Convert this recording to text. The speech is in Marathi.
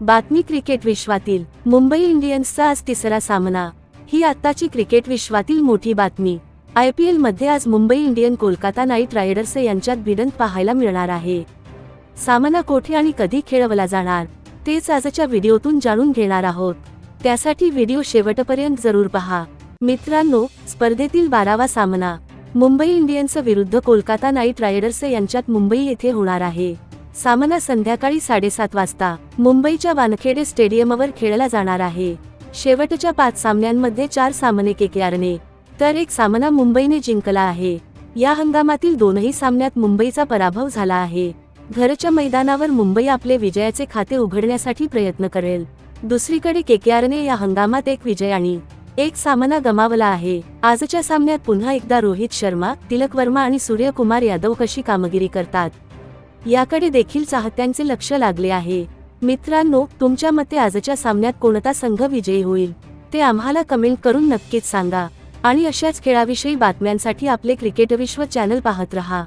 बातमी क्रिकेट विश्वातील मुंबई इंडियन्सचा आज तिसरा सामना. ही आत्ताची क्रिकेट विश्वातील मोठी बातमी. आय पी एलमध्ये आज Mumbai Indian Kolkata knight riders यांच्यात भिडंत पाहायला मिळणार आहे. सामना कोठे आणि कधी खेळवला जाणार तेच आजच्या व्हिडिओतून जाणून घेणार आहोत. त्यासाठी व्हिडिओ शेवटपर्यंत जरूर पहा. मित्रांनो स्पर्धेतील बारावा सामना. मुंबई इंडियन्स विरुद्ध कोलकाता नाईट रायडर्स यांच्यात मुंबई येथे होणार आहे. सामना संध्याकाळी साडेसात वाजता मुंबईच्या वानखेडे स्टेडियमवर खेळला जाणार आहे. शेवटच्या पाच सामन्यांमध्ये चार सामने केकेआरने तर एक सामना मुंबईने जिंकला आहे. या हंगामातील दोनही सामन्यात मुंबईचा पराभव झाला आहे. घरच्या मैदानावर मुंबई आपले विजयाचे खाते उघडण्यासाठी प्रयत्न करेल. दुसरीकडे केकेआरने या हंगामात एक विजय आणि एक सामना गमावला आहे. आजच्या सामन्यात पुन्हा एकदा रोहित शर्मा तिलक वर्मा आणि सूर्यकुमार यादव कशी कामगिरी करतात? याकडे देखील चाहत्यांचे लक्ष लागले आहे. मित्रांनो तुमच्या मते आजच्या सामन्यात कोणता संघ विजयी होईल? ते आम्हाला कमेंट करून नक्कीच सांगा. आणि अशाच खेळाविषयी बातम्यांसाठी आपले क्रिकेट विश्व चॅनल पाहत रहा.